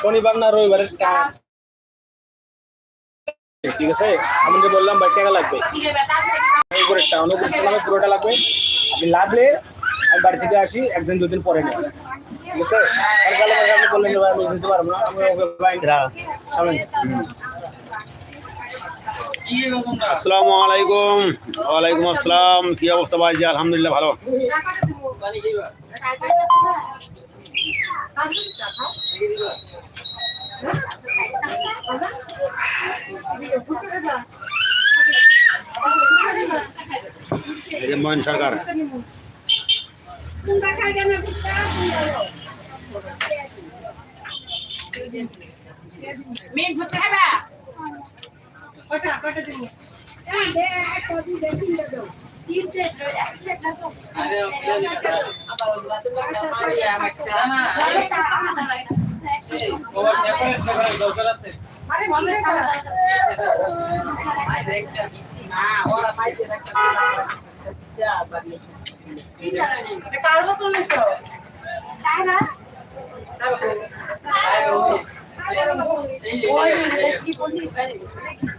শনিবার না রবিবারের ঠিক আছে? আমাকে বললাম ভাই টাকা লাগবে। অনুপুরটা নামে পুরোটা লাগবে। আপনি লাগলে আমি বাড়ি থেকে আসি একদিন দুদিন পরে নেব ঠিক আছে? বললেন ভাই আমি দিতে পারব না। আমি ওকে ভাই সামনে আসসালামু আলাইকুম। ওয়ালাইকুম আসসালাম। কি অবস্থা ভাই আলহামদুলিল্লাহ ভালো। এই সরকার। মেন ভর্তি হবে কারণ তো নিছো আমরা সব আমাকে তো বুঝতে করতে হবে এখন রাইজুমিয়া দিকে আসো আচ্ছা দেখি কি ওইখানে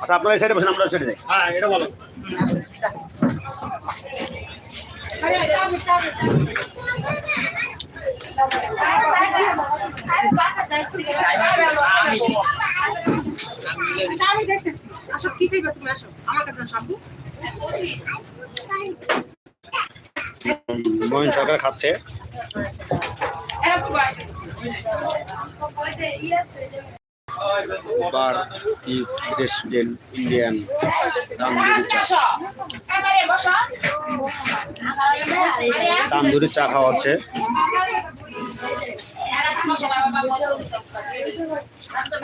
আচ্ছা আপনারা এই সাইডে বসেন আমরা সাইডে যাই। হ্যাঁ এটা বলো। আমি দেখতেছি। আসো, কি খাইবে তুমি আসো? আমার কাছে সরকার খাচ্ছে। ইন্ডিয়ান চা। তান্দুরি চা খাওয়া হচ্ছে।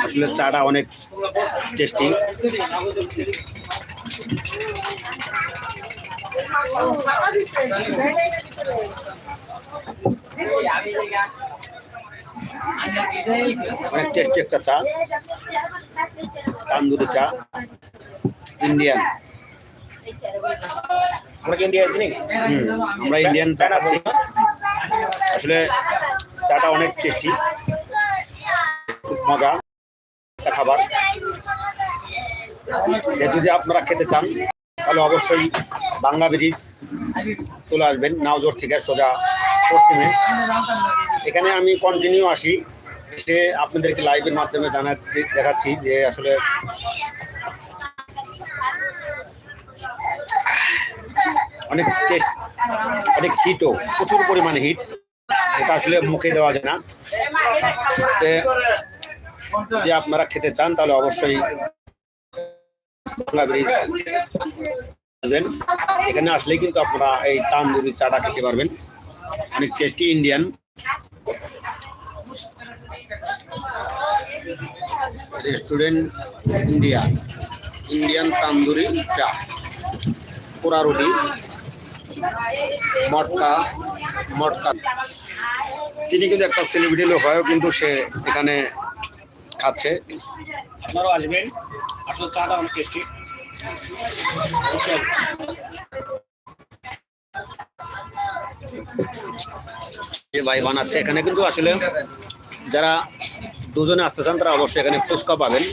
আসলে চাটা অনেক টেস্টি খাতা দিছে অনেক টেস্টি একটা চা। তান্দুরি চা। ইন্ডিয়ান আমরা কি ইন্ডিয়া আছি নাকি? হুম, আমরা ইন্ডিয়ান চা খাচ্ছি। আসলে চাটা অনেক টেস্টি খুব মজা। একটা খাবার। যদি আপনারা খেতে চান, তাহলে অবশ্যই বাংলা ব্রিজ চলে আসবেন, নাওজোর থেকে সোজা পশ্চিমে। এখানে আমি কন্টিনিউ আসি। এসে আপনাদেরকে লাইভের মাধ্যমে জানাতে, দেখাচ্ছি যে আসলে অনেক টেস্ট অনেক হিটও প্রচুর পরিমাণে হিট এটা আসলে মুখে দেওয়া যায় না। যদি আপনারা খেতে চান, তাহলে অবশ্যই এখানে আসলে কিন্তু আপনারা এই তান্দুরি চাটা খেতে পারবেন। অনেক tasty Indian. Restaurant India. Indian tandoori চা। পোড়া রুটি। মটকা মটকা। তিনি কিন্তু একটা সেলিব্রিটি লোক হয়ও কিন্তু সে এখানে খাচ্ছে। আপনারাও আসবেন আসলে চাটা অনেক টেস্টি যে ভাই বানাচ্ছে। এখানে কিন্তু আসলে যারা দুজনে আসতে চান তারা অবশ্যই এখানে ফুচকা পাবেন।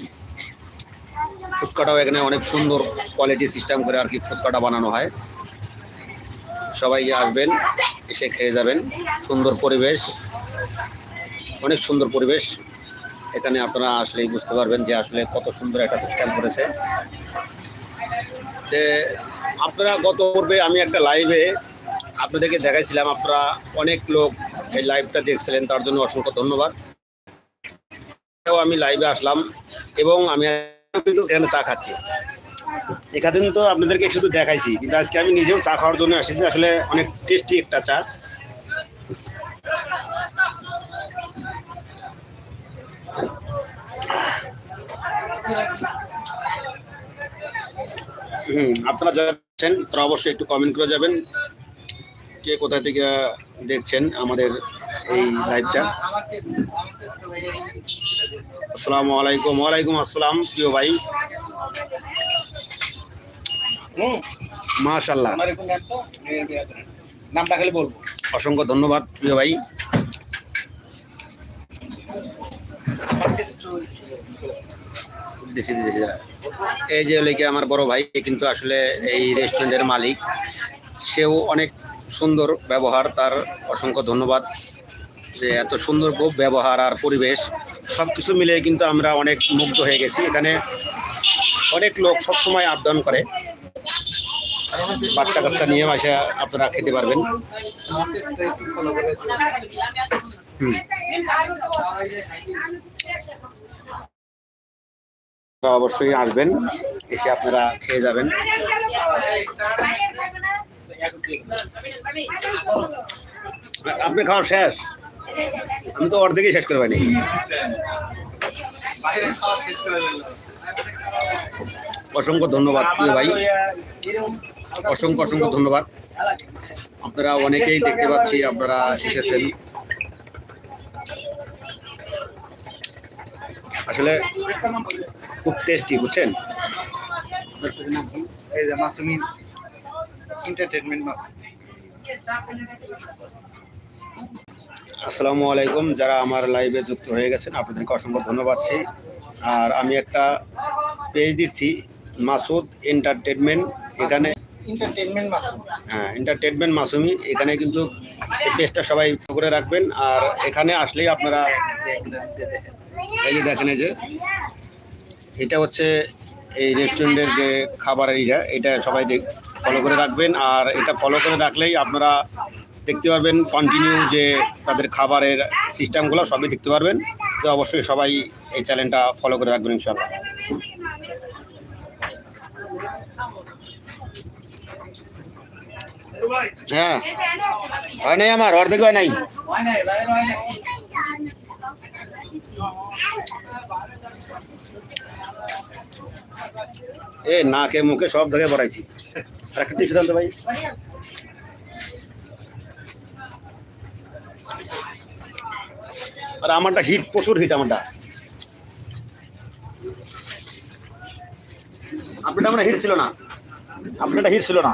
ফুচকাটাও এখানে অনেক সুন্দর কোয়ালিটি সিস্টেম করে আর কি ফুচকাটা বানানো হয়। সবাই আসবেন, এসে খেয়ে যাবেন। সুন্দর পরিবেশ, অনেক সুন্দর পরিবেশ। এখানে আপনারা আসলেই বুঝতে পারবেন যে আসলে কত সুন্দর একটা সিস্টেম করেছে। তে আপনারা গত পূর্বে আমি একটা লাইভে আপনাদেরকে দেখাইছিলাম, আপনারা অনেক লোক এই লাইভটা দেখছিলেন, তার জন্য অসংখ্য ধন্যবাদ। আমি লাইভে আসলাম এবং আমি কিন্তু এখানে চা খাচ্ছি। এখানে তো আপনাদেরকে শুধু দেখাইছি, কিন্তু আজকে আমি নিজেও চা খাওয়ার জন্য এসেছি আসলে অনেক টেস্টি একটা চা। হুম, আপনারা যাচ্ছেন তারা অবশ্যই একটু কমেন্ট করে যাবেন, কে কোথা থেকে দেখছেন আমাদের এই লাইভটা আসসালামু আলাইকুম। ওয়ালাইকুম আসসালাম, প্রিয় ভাই। হুম মাশাল্লাহ নামটা খালি বলব। অসংখ্য ধন্যবাদ প্রিয় ভাই। দিছি এই যে হলে আমার বড় ভাই কিন্তু আসলে এই রেস্টুরেন্টের মালিক। সেও অনেক সুন্দর ব্যবহার তার অসংখ্য ধন্যবাদ। যে এত সুন্দর ব্যবহার আর পরিবেশ সব কিছু মিলে কিন্তু আমরা অনেক মুগ্ধ হয়ে গেছি। এখানে অনেক লোক সবসময় ডাউন করে। বাচ্চা কাচ্চা নিয়ে এসে আপনারা খেতে পারবেন। অবশ্যই আসবেন, এসে আপনারা খেয়ে যাবেন। আপনি খাওয়া শেষ? আমি তো অর্ধেকই শেষ করে পাইনি। অসংখ্য ধন্যবাদ, প্রিয় ভাই। অসংখ্য অসংখ্য ধন্যবাদ। আপনারা অনেকেই দেখতে পাচ্ছি আপনারা এসেছেন। আসলে খুব টেস্টি বুঝছেন? এই যে মাসুমিন এন্টারটেনমেন্ট মাসুম। আসসালামু আলাইকুম। যারা আমার লাইভে যুক্ত হয়ে গেছেন আপনাদেরকে অসংখ্য ধন্যবাদ। আর আমি একটা পেজ দিচ্ছি মাসুদ এন্টারটেনমেন্ট এখানে হ্যাঁ এন্টারটেনমেন্ট মাসুমি এখানে কিন্তু পেজটা সবাই করে রাখবেন। আর এখানে আসলেই আপনারা এই যে দেখেন যে, এটা হচ্ছে এই রেস্টুরেন্টের যে খাবারের ইটা এটা সবাই ফলো করে রাখবেন। আর এটা ফলো করে রাখলেই আপনারা দেখতে পারবেন কন্টিনিউ যে তাদের খাবারের সিস্টেমগুলো সবই দেখতে পারবেন। তো অবশ্যই সবাই এই চ্যানেলটা ফলো করে রাখবেন ইনশাল্লাহ হ্যাঁ। হয় নাই আমার, অর্ধেক হয় নাই। এ, নাকে মুখে সব ধরে পড়াইছি। আর একটা টিস্যু দেন তো ভাই। আর আমারটা হিট, প্রচুর হিট আমারটা। আপনারটা আমরা হিট ছিল না। আপনারটা হিট ছিল না।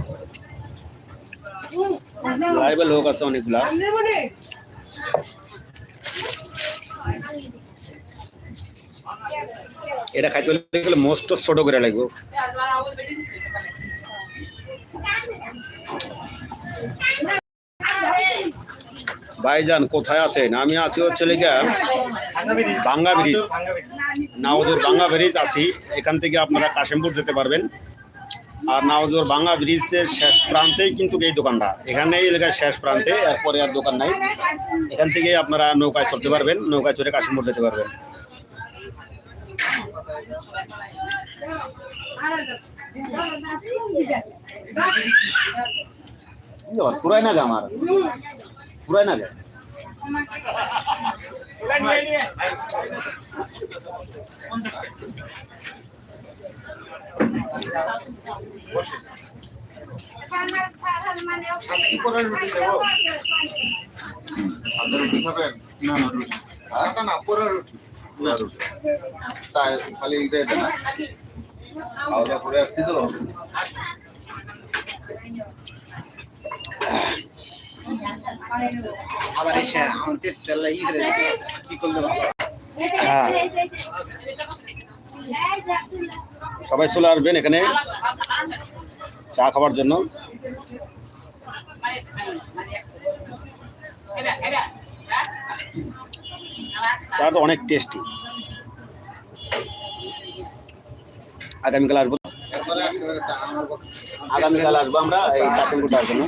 লাইভে লোক আছে অনেকগুলা। এটা খাইতে গেলে মোস্ট ছোট করে লাগবে। ভাইজান, কোথায় আছেন? আমি আছি হচ্ছে লেগে বাঙ্গা ব্রিজ নাওজোর বাঙ্গা ব্রিজ আছি। এখান থেকে আপনারা কাশিমপুর যেতে পারবেন। আর নাওজোর বাঙ্গা ব্রিজের শেষ প্রান্তেই কিন্তু এই দোকানটা। এখানে এলাকার শেষ প্রান্তে, এরপরে আর দোকান নাই। এখান থেকে আপনারা নৌকায় চলতে পারবেন, নৌকায় চড়ে কাশিমপুর যেতে পারবেন। পুরাই না আমার। পুরাই না গে। খালি এটাই দেন খাওয়া দাওয়া করে আসছি তো আবার এসে আমার টেস্টটা লাগিয়ে দিলে কি করলে ভালো। সবাই চলে আসবেন এখানে চা খাওয়ার জন্য। চাটা অনেক টেস্টি আগামীকাল আসব। চা আগামীকাল আসব আমরা এই কাশিমপুর আসব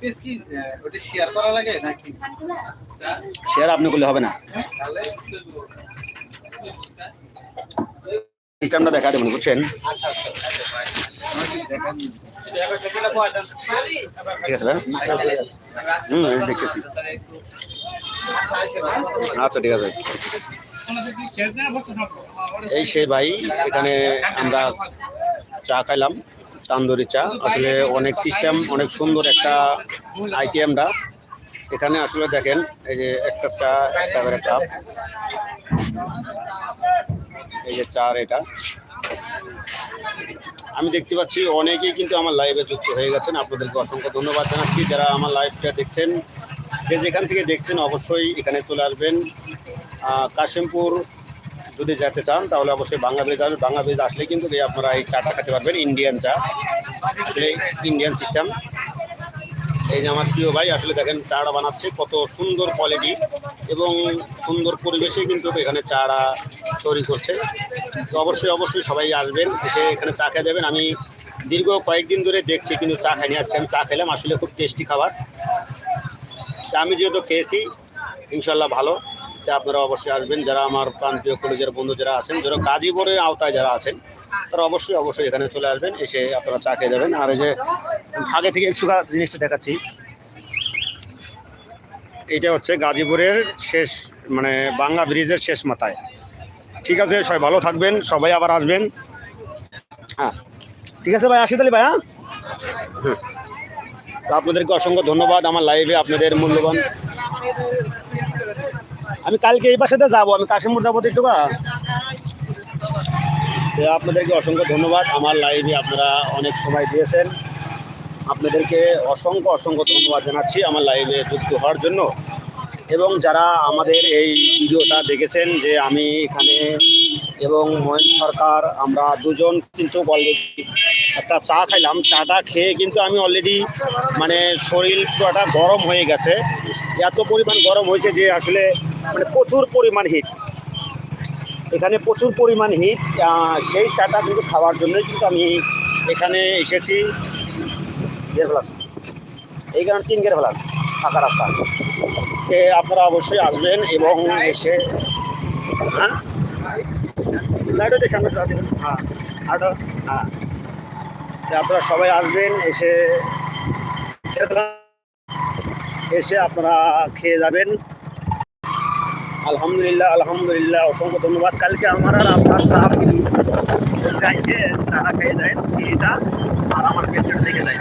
পিস কি শেয়ার আপনি করলে হবে না। সিস্টেমটা দেখা দেবেন, বুঝছেন? ঠিক আছে হুম দেখতেছি। আচ্ছা ঠিক আছে। এই সেই ভাই, এখানে আমরা চা খাইলাম। তান্দুরি চা। আসলে অনেক সিস্টেম অনেক সুন্দর একটা আইটেমটা এখানে আসলে দেখেন, এই যে একটা চা, একটা করে কাপ এই যে চার এটা। আমি দেখতে পাচ্ছি অনেকেই কিন্তু আমার লাইভে যুক্ত হয়ে গেছেন। আপনাদেরকে অসংখ্য ধন্যবাদ জানাচ্ছি। যারা আমার লাইভটা দেখছেন, যে যেখান থেকে দেখছেন, অবশ্যই এখানে চলে আসবেন। কাশিমপুর যদি যেতে চান, তাহলে অবশ্যই বাংলা ব্রিজ আসবেন বাংলা ব্রিজ আসলে কিন্তু আপনারা এই চাটা খেতে পারবেন ইন্ডিয়ান চা। আসলে ইন্ডিয়ান সিস্টেম এই যে আমার প্রিয় ভাই, আসলে দেখেন চাটা বানাচ্ছে, কত সুন্দর কোয়ালিটি এবং সুন্দর পরিবেশে কিন্তু এখানে চারা তৈরি করছে। তো অবশ্যই অবশ্যই সবাই আসবেন, এসে এখানে চা খেয়ে যাবেন। আমি দীর্ঘ কয়েকদিন ধরে দেখছি কিন্তু চা খাইনি, আজকে আমি চা খেলাম, আসলে খুব টেস্টি খাবার। আমি যেহেতু খেয়েছি ইনশাল্লাহ ভালো। তা আপনারা অবশ্যই আসবেন, যারা আমার প্রান্তীয় কলেজের বন্ধু যারা আছেন যারা গাজীপুরের আওতায় যারা আছেন, তারা অবশ্যই অবশ্যই এখানে চলে আসবেন, এসে আপনারা চা খেয়ে যাবেন। আর এই যে আগে থেকে একটু জিনিসটা দেখাচ্ছি। এটা হচ্ছে গাজীপুরের শেষ মানে বাংলা ব্রিজের শেষ মাথায়। ঠিক আছে, সবাই ভালো থাকবেন, সবাই আবার আসবেন। হ্যাঁ। ঠিক আছে ভাই, আসি তাহলে ভাই হ্যাঁ? আপনাদেরকে অসংখ্য ধন্যবাদ, আমার লাইভে আপনাদের মূল্যবান। আমি কালকে এই পাশেতে যাব, আমি কাশিমপুর যাব তো একটু বা? আপনাদেরকে অসংখ্য ধন্যবাদ। আমার লাইভে আপনারা অনেক সময় দিয়েছেন। আপনাদেরকে অসংখ্য অসংখ্য ধন্যবাদ জানাচ্ছি আমার লাইভে যুক্ত হওয়ার জন্য। এবং যারা আমাদের এই ভিডিওটা দেখেছেন যে আমি এখানে এবং মহেন সরকার, আমরা দুজন কিন্তু অলরেডি একটা চা খাইলাম। চাটা খেয়ে কিন্তু আমি অলরেডি মানে শরীর পুরোটা গরম হয়ে গেছে। এত পরিমাণ গরম হয়েছে যে আসলে মানে প্রচুর পরিমাণ হিট এখানে প্রচুর পরিমাণ হিট সেই চাটা কিন্তু খাওয়ার জন্যই কিন্তু আমি এখানে এসেছি। গের ফেলান এই কারণে তিন গের ফেলান ফাঁকা রাস্তা। আপনারা অবশ্যই আসবেন এবং এসে হ্যাঁ? লাইটও হ্যাঁ হ্যাঁ। আপনারা সবাই আসবেন, এসে এসে আপনারা খেয়ে যাবেন। আলহামদুলিল্লাহ আলহামদুলিল্লাহ, অসংখ্য ধন্যবাদ। কালকে আমার আর আপনার তারা খেয়ে যায় খেয়ে যা, আর আমার পেছনে যায়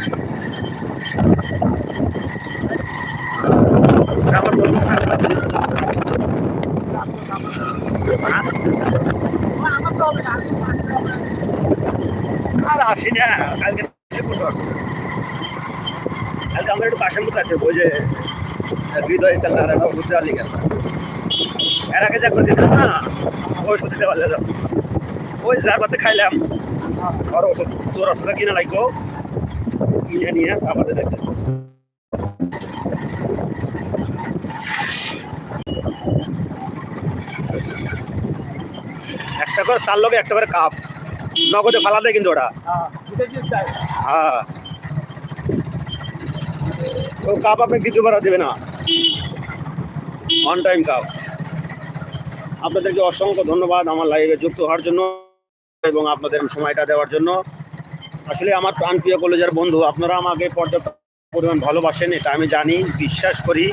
আর আসি না, কালকে কালকে আমরা একটু কাশেম ওই যে, হৃদয় চালার একটা বুঝতে পারলি কেন এর আগে যা করতে না ওই ওষুধ দিতে পারলে ওই যার পাতে খাইলাম, আর ওষুধ তোর ওষুধ কিনা লাগবো কিনে নিয়ে আমাদের একটা করে চার লোকে, একটা করে কাপ। নগদে ফালা দেয় কিন্তু ওটা হ্যাঁ। ও কাপ আপনি দ্বিতীয় বার দেবে না। On time cup. আপনাদেরকে অসংখ্য ধন্যবাদ আমার লাইভে যুক্ত হওয়ার জন্য এবং আপনাদের সময়টা দেওয়ার জন্য। আসলে আমার প্রাণপ্রিয় কলেজের বন্ধু, আপনারা আমাকে পর্যাপ্ত পরিমাণ ভালোবাসেন, এটা আমি জানি, বিশ্বাস করি।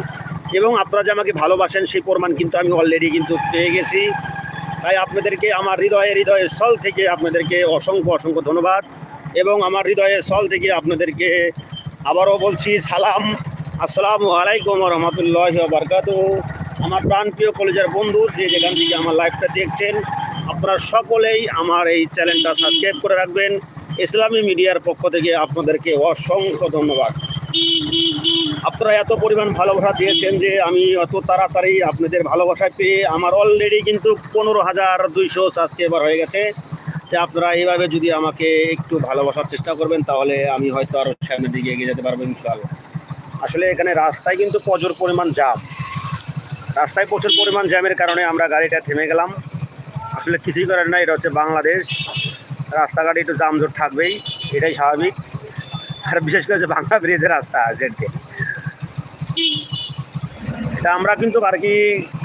এবং আপনারা যে আমাকে ভালোবাসেন, সেই পরিমাণ কিন্তু আমি অলরেডি কিন্তু পেয়ে গেছি। তাই আপনাদেরকে, আমার হৃদয়ে, হৃদয়ের স্থল থেকে আপনাদেরকে অসংখ্য অসংখ্য ধন্যবাদ। এবং আমার হৃদয়ের স্থল থেকে আপনাদেরকে আবারও বলছি সালাম। আসসালামু আলাইকুম রহমতুল্লাহ বারকাত আমার প্রাণপ্রিয় কলেজের বন্ধু, যে যেখান থেকে আমার লাইভটা দেখছেন, আপনারা সকলেই আমার এই চ্যানেলটা সাবস্ক্রাইব করে রাখবেন। ইসলামী মিডিয়ার পক্ষ থেকে আপনাদেরকে অসংখ্য ধন্যবাদ। আপনারা এত পরিমাণ ভালোবাসা দিয়েছেন যে আমি অত তাড়াতাড়ি আপনাদের ভালোবাসা পেয়ে আমার অলরেডি কিন্তু পনেরো হাজার দুইশো সাবস্ক্রাইবার হয়ে গেছে। যে আপনারা এইভাবে যদি আমাকে একটু ভালোবাসার চেষ্টা করবেন, তাহলে আমি হয়তো আরও সামনের দিকে এগিয়ে যেতে পারব ইনশাল্লাহ আসলে এখানে রাস্তায় কিন্তু প্রচুর পরিমাণ জাম রাস্তায় প্রচুর পরিমাণ জ্যামের কারণে আমরা গাড়িটা থেমে গেলাম। আসলে কিছুই করার না এটা হচ্ছে বাংলাদেশ। রাস্তাঘাটে একটু জামজট থাকবেই, এটাই স্বাভাবিক। আর বিশেষ করে যে বাংলা ব্রিজের রাস্তা যেতে এটা আমরা কিন্তু আর কি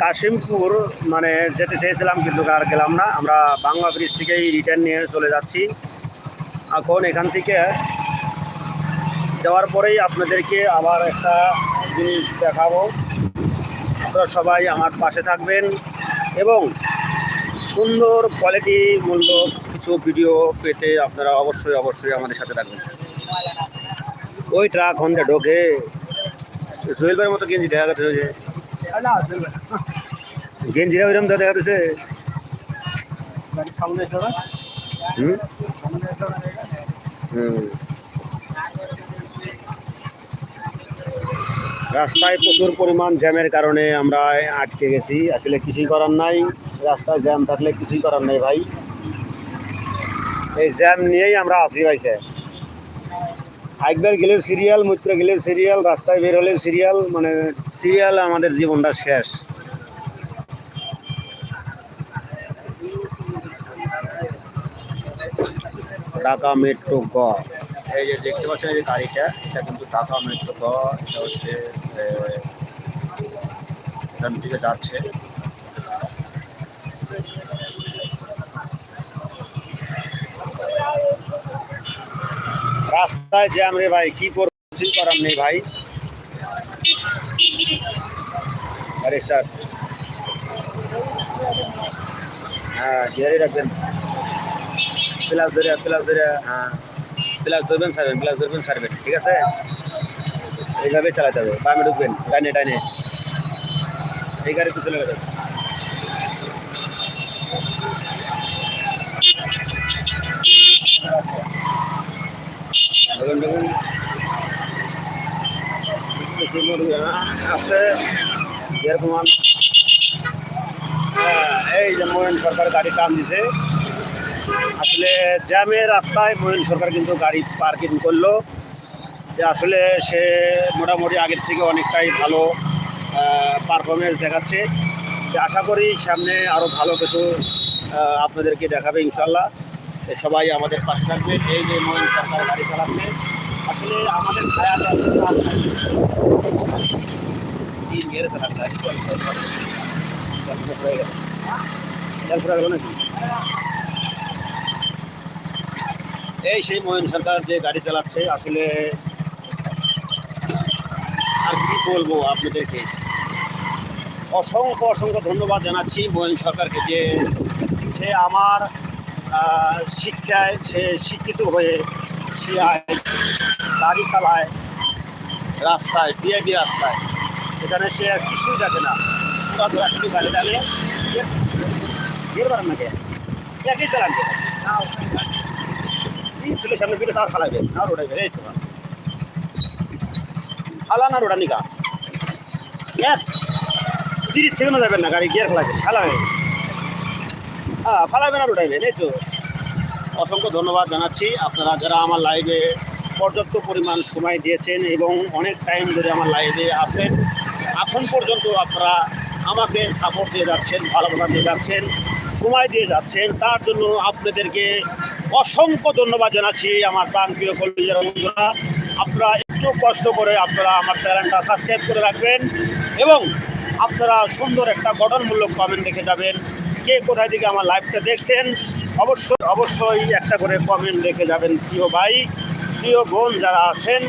কাশিমপুর মানে যেতে চেয়েছিলাম কিন্তু আর গেলাম না। আমরা বাংলা ব্রিজ থেকেই রিটার্ন নিয়ে চলে যাচ্ছি। এখন এখান থেকে যাওয়ার পরেই আপনাদেরকে আবার একটা জিনিস দেখাবো। আপনারা সবাই আমার পাশে থাকবেন এবং সুন্দর কোয়ালিটি মূল্য কিছু ভিডিও পেতে আপনারা অবশ্যই অবশ্যই আমাদের সাথে থাকবেন। ওই ট্রাক হন্দে ঢোকে। সোহেলবার মতো গেঞ্জি দেখা গেছে গেঞ্জিরা ওইরকম দেখা গেছে হুম? হুম। রাস্তায় প্রচুর পরিমাণ জ্যামের কারণে আমরা আটকে গেছি। আসলে কিছুই করার নাই। রাস্তায় জ্যাম থাকলে কিছুই করার নাই ভাই। এই জ্যাম নিয়েই আমরা আসি ভাইছে। একবার গেলেও সিরিয়াল মৈত্র গেলেও সিরিয়াল রাস্তায় বের হলেও সিরিয়াল মানে সিরিয়াল আমাদের জীবনটা শেষ। ঢাকা মেট্রো গ। এই যে দেখতে পাচ্ছেন যে গাড়িটা, এটা কিন্তু ঢাকা মেট্রো এটা হচ্ছে এখান থেকে যাচ্ছে। রাস্তায় জ্যাম রে ভাই, কি করব কিছুই করার নেই ভাই। আরে স্যার। হ্যাঁ গিয়ারে রাখবেন। প্লাস ধরে প্লাস ধরে হ্যাঁ। প্লাস ধরবেন, সারবেন প্লাস ধরবেন, সারবেন, ঠিক আছে? এইভাবে চালাতে হবে, বামে ঢুকবেন ডাইনে ডাইনে এই গাড়িতে চলে যাবে ঢুকুন ঢুকুন। বেশি মরবে না আস্তে হ্যাঁ এই যে মোহন সরকার গাড়ি টান দিছে। আসলে জ্যামের রাস্তায় মোহন সরকার কিন্তু গাড়ি পার্কিং করল। যে আসলে সে মোটামুটি আগের থেকে অনেকটাই ভালো পারফরমেন্স দেখাচ্ছে। যে আশা করি সামনে আরও ভালো কিছু আপনাদেরকে দেখাবে ইনশাল্লাহ সবাই আমাদের পাশে থাকবে। এই যে মোহন সরকার গাড়ি চালাচ্ছে, আসলে আমাদের গেড়ে চালাচ্ছে হয়ে গেল নাকি? এই সেই মোহন সরকার যে গাড়ি চালাচ্ছে, আসলে আর কি বলব আপনাদেরকে? অসংখ্য অসংখ্য ধন্যবাদ জানাচ্ছি মোহন সরকারকে যে সে আমার শিক্ষায়, সে শিক্ষিত হয়ে সে গাড়ি চালায় রাস্তায় বিআইবি রাস্তায়। এখানে সে আর কিছুই দেখে না। গাড়ি চালিয়ে বের পারেন নাকি? একই চালান। ছিল সামনে ফিরে তার খালাবে আর ওটাই এই তো। খালা না ওটা নিকা এক তিরিশ সেকেন্ডও যাবেন না, গাড়ি গিয়ার খেলাবে খালাবে হ্যাঁ ফালাবেন আর উঠাইবেন এই তো। অসংখ্য ধন্যবাদ জানাচ্ছি। আপনারা যারা আমার লাইভে পর্যাপ্ত পরিমাণ সময় দিয়েছেন এবং অনেক টাইম ধরে আমার লাইভে আছেন, এখন পর্যন্ত আপনারা আমাকে সাপোর্ট দিয়ে যাচ্ছেন, ভালোবাসা দিয়ে যাচ্ছেন, সময় দিয়ে যাচ্ছেন, তার জন্য আপনাদেরকে অসংখ্য ধন্যবাদ জানাচ্ছি আমার প্রাণপ্রিয় কলেজের বন্ধুরা। আপনারা একটু কষ্ট করে আপনারা আমার চ্যানেলটা সাবস্ক্রাইব করে রাখবেন এবং আপনারা সুন্দর একটা গঠনমূলক কমেন্ট দেখে যাবেন। কে কোথায় থেকে আমার লাইভটা দেখছেন, অবশ্যই অবশ্যই একটা করে কমেন্ট রেখে যাবেন প্রিয় ভাই, প্রিয় বোন যারা আছেন,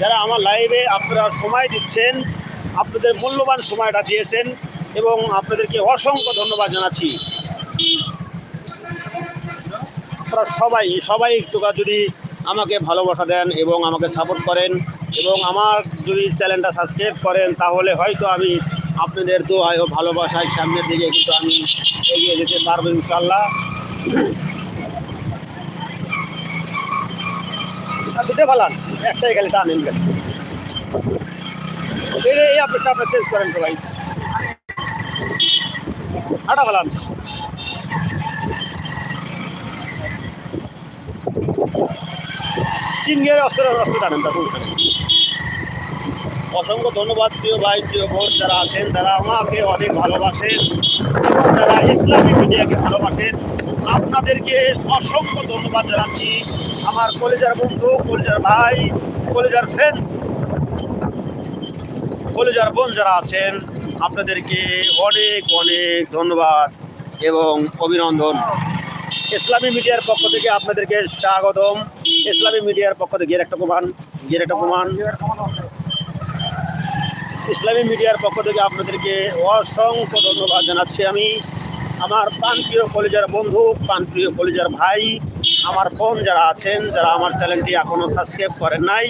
যারা আমার লাইভে আপনারা সময় দিচ্ছেন, আপনাদের মূল্যবান সময়টা দিয়েছেন এবং আপনাদেরকে অসংখ্য ধন্যবাদ জানাচ্ছি। আপনারা সবাই সবাই একটু যদি আমাকে ভালোবাসা দেন এবং আমাকে সাপোর্ট করেন এবং আমার যদি চ্যানেলটা সাবস্ক্রাইব করেন, তাহলে হয়তো আমি আপনাদের ও ভালোবাসায় সামনের দিকে কিন্তু আমি এগিয়ে যেতে পারব ইনশাল্লাহ দুটো ভালান একটাই খালি টানেন গেল এই আপনার আপনার চেঞ্জ করেন তো ভাই আটা ভালান গিয়ে অস্ত্র অস্ত্র টানেন তা কোনো সমস্যা নেই। অসংখ্য ধন্যবাদ, প্রিয় ভাই, প্রিয় বোন যারা আছেন তারা আমাকে অনেক ভালোবাসেন এবং যারা ইসলামী মিডিয়াকে ভালোবাসেন, আপনাদেরকে অসংখ্য ধন্যবাদ জানাচ্ছি। আমার কলেজার বন্ধু, কলেজার ভাই, কলেজার ফ্রেন্ড কলেজার বোন যারা আছেন, আপনাদেরকে অনেক অনেক ধন্যবাদ এবং অভিনন্দন। ইসলামী মিডিয়ার পক্ষ থেকে আপনাদেরকে স্বাগতম। ইসলামী মিডিয়ার পক্ষ থেকে একটা প্রমাণ গিয়ে একটা প্রমাণ। ইসলামী মিডিয়ার পক্ষ থেকে আপনাদেরকে অসংখ্য ধন্যবাদ জানাচ্ছি আমি। আমার প্রাণপ্রিয় কলেজের বন্ধু, প্রাণপ্রিয় কলেজের ভাই, আমার বোন যারা আছেন, যারা আমার চ্যানেলটি এখনও সাবস্ক্রাইব করেন নাই,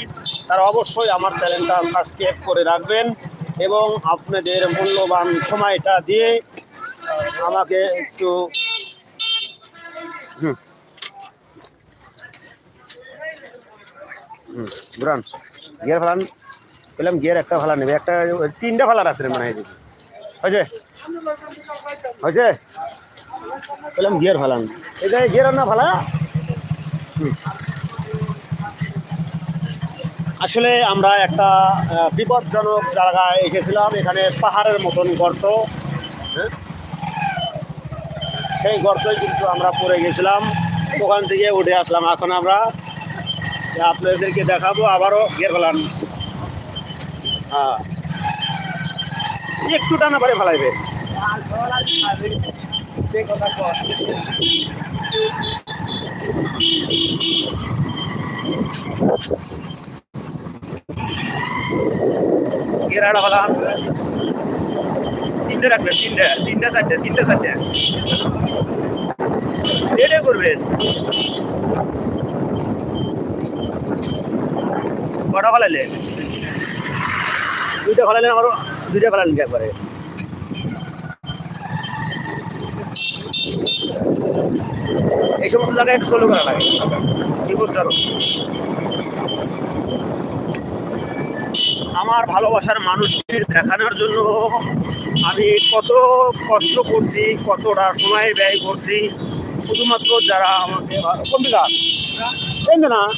তারা অবশ্যই আমার চ্যানেলটা সাবস্ক্রাইব করে রাখবেন এবং আপনাদের মূল্যবান সময়টা দিয়ে আমাকে একটু হুম গিয়ার ফেলান বললাম গিয়ার একটা ভালা নেবে একটা তিনটা ভালা রাখছে মানে হয় হয়েছে? হয়েছে? বললাম গিয়ার ফালান। এটা গিয়ার না ফালা। আসলে আমরা একটা আহ, বিপজ্জনক জায়গায় এসেছিলাম এখানে পাহাড়ের মতন গর্ত হ্যাঁ? সেই গর্তই কিন্তু আমরা পড়ে গেছিলাম। ওখান থেকে উঠে আসলাম এখন আমরা। আপনাদেরকে দেখাবো, আবারও গিয়ার ফেলান। হ্যাঁ। একটু টানা পারে ফেলাইবে। গেরাড়া ফেলান তিনটে রাখবেন তিনটে তিনটে চারটে তিনটে চারটে। এটাই করবেন। কটা ফেলাইলেন দুইটা ফেলাইলেন আমারও দুইটা ফেলালেন কি একবারে। এই সমস্ত জায়গায় একটু সোলো করা লাগে। বিপজ্জনক আমার ভালোবাসার মানুষকে দেখানোর জন্য আমি কত কষ্ট করছি কতটা সময় ব্যয় করছি। শুধুমাত্র যারা আমাকে কম্পিউটার। না হুম, হুম।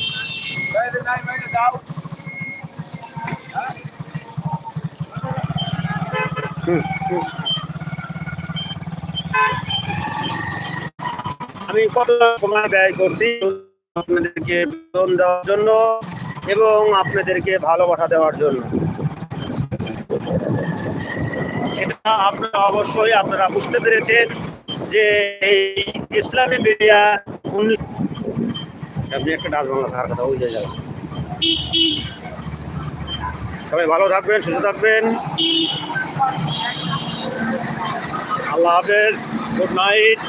আমি কত সময় ব্যয় করছি আপনাদেরকে বেতন দেওয়ার জন্য এবং আপনাদেরকে ভালোবাসা দেওয়ার জন্য? এটা আপনারা অবশ্যই আপনারা বুঝতে পেরেছেন যে এই ইসলামী মিডিয়া উনিশ আপনি একটা ডাচ বাংলা কথা ওই যাবেন। সবাই ভালো থাকবেন, সুস্থ থাকবেন। আল্লাহ হাফেজ গুড নাইট